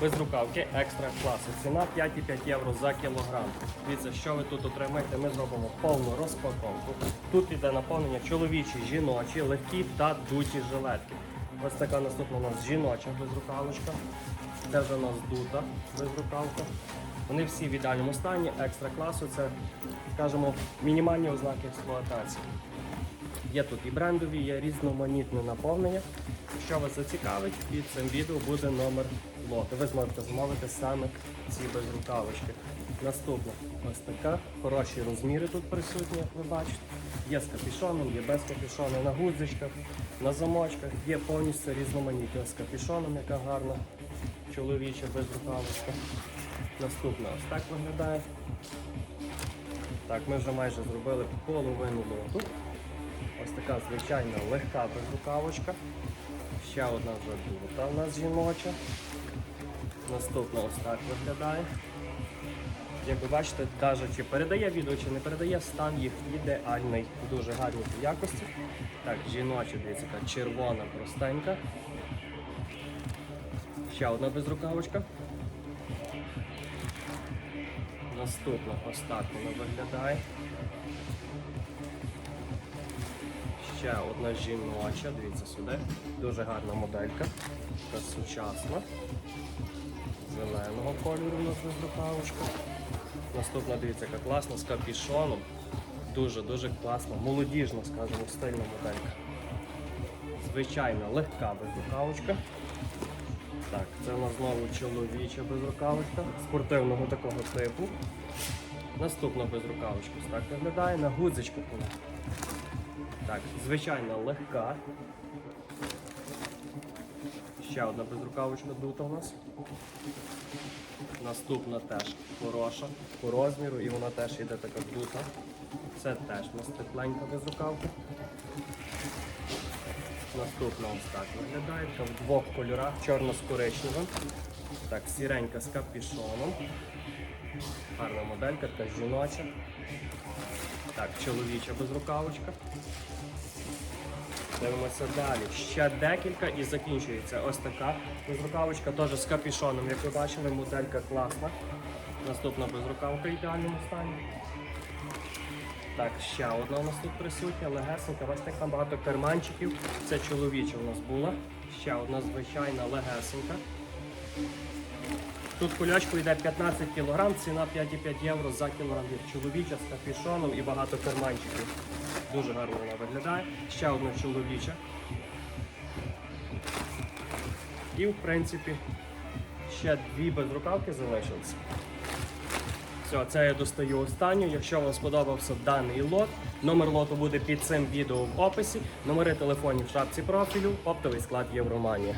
без рукавки екстра класу. Ціна 5,5 євро за кілограм. Дивіться, що ви тут отримаєте, ми зробимо повну розпаковку. Тут іде наповнення чоловічі, жіночі, легкі та дуті жилетки. Ось така наступна у нас жіноча безрукавочка. Це вже у нас дута безрукавка. Вони всі в ідеальному стані, екстра класу. Це, скажімо, мінімальні ознаки експлуатації. Є тут і брендові, є різноманітне наповнення. Що вас зацікавить, під цим відео буде номер лоту. Ви зможете замовити саме ці безрукавочки. Наступна ось така. Хороші розміри тут присутні, як ви бачите. Є з капюшоном, є без капюшону, на гудзичках, на замочках, є повністю різноманітні з капюшоном, яка гарна чоловіча безрукавочка. Наступна ось так виглядає. Так, ми вже майже зробили половину лоту. Ось така звичайна легка безрукавочка. Ще одна вже дута у нас жіноча. Наступна ось так виглядає. Як ви бачите, навіть чи передає відео, чи не передає, стан їх ідеальний, дуже гарні по якості. Так, жіноча, дивіться, яка червона, простенька. Ще одна безрукавочка. Наступна ось вона виглядає. Ще одна жіноча, дивіться сюди. Дуже гарна моделька. Така сучасна. Зеленого кольору у нас безрукавочка. Наступна, дивіться, яка класна з капішоном. Дуже-дуже класна, молодіжна, скажімо, стильна моделька. Звичайна легка безрукавочка. Так, це у нас знову чоловіча безрукавочка спортивного такого типу. Наступна безрукавочка так виглядає на гудзичках вона. Так, звичайно, легка. Ще одна безрукавочка дута у нас. Наступна теж хороша по розміру і вона теж йде така дута. Це теж у нас тепленька безрукавка. Наступна ось так виглядає, в двох кольорах, чорно з коричневим. Так, сіренька з капюшоном. Гарна моделька, така жіноча. Так, чоловіча безрукавочка. Дивимося далі. Ще декілька і закінчується. Ось така безрукавочка, теж з капюшоном. Як ви бачили, моделька класна. Наступна безрукавка в ідеальному стані. Так, ще одна у нас тут присутня, легесенька. Бачите, там багато карманчиків. Це чоловіча у нас була. Ще одна звичайна легесенька. Тут кульочку йде 15 кг, ціна 5,5 євро за кілограм. Чоловіча з капюшоном і багато карманчиків. Дуже гарно вона виглядає. Ще одна чоловіча. І в принципі ще дві безрукавки залишилися. Все, це я достаю останню. Якщо вам сподобався даний лот, номер лоту буде під цим відео в описі. Номери телефонів в шапці профілю, оптовий склад Євроманія.